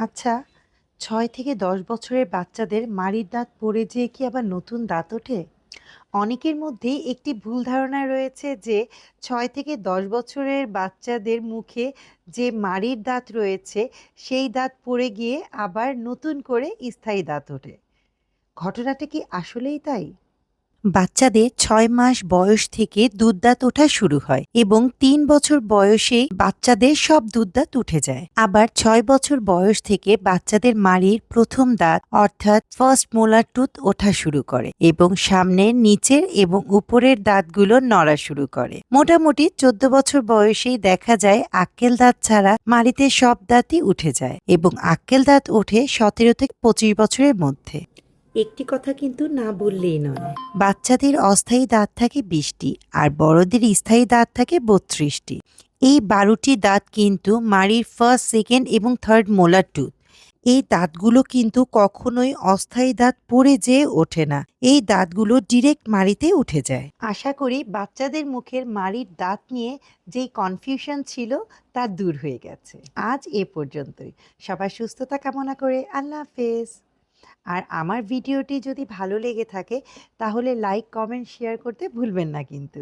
আচ্ছা ছয় থেকে দশ বছরের বাচ্চাদের মাড়ির দাঁত পড়ে যেয়ে কি আবার নতুন দাঁত ওঠে? অনেকের মধ্যেই একটি ভুল ধারণা রয়েছে যে ছয় থেকে দশ বছরের বাচ্চাদের মুখে যে মাড়ির দাঁত রয়েছে, সেই দাঁত পড়ে গিয়ে আবার নতুন করে স্থায়ী দাঁত ওঠে। ঘটনাটা কি আসলেই তাই? বাচ্চাদের ছয় মাস বয়স থেকে দুধদাঁত ওঠা শুরু হয় এবং তিন বছর বয়সে বাচ্চাদের সব দুধদাঁত উঠে যায়। আবার ছয় বছর বয়স থেকে বাচ্চাদের মাড়ির প্রথম দাঁত অর্থাৎ ফার্স্ট মোলার টুথ ওঠা শুরু করে এবং সামনের নিচের এবং উপরের দাঁতগুলো নড়া শুরু করে। মোটামুটি চোদ্দ বছর বয়সেই দেখা যায় আক্কেল দাঁত ছাড়া মাড়িতে সব দাঁতই উঠে যায় এবং আক্কেল দাঁত ওঠে সতেরো থেকে পঁচিশ বছরের মধ্যে। একটি কথা কিন্তু না বললেই নয়। বাচ্চাদের অস্থায়ী দাঁত থাকে বিশটি আর বড়দের স্থায়ী দাঁত থাকে বত্রিশটি। এই বারোটি দাঁত কিন্তু মারির ফার্স্ট সেকেন্ড এবং থার্ড মোলার টুথ এই দাঁতগুলো কিন্তু কখনোই অস্থায়ী দাঁত পড়ে যেয়ে ওঠে না। এই দাঁতগুলো ডিরেক্ট মাড়িতে উঠে যায়। আশা করি বাচ্চাদের মুখের মাড়ির দাঁত নিয়ে যেই কনফিউশন ছিল তা দূর হয়ে গেছে। আজ এ পর্যন্তই। সবার সুস্থতা কামনা করে আল্লাহ হাফেজ। আর আমার ভিডিওটি যদি ভালো লেগে থাকে, তাহলে লাইক কমেন্ট শেয়ার করতে ভুলবেন না কিন্তু।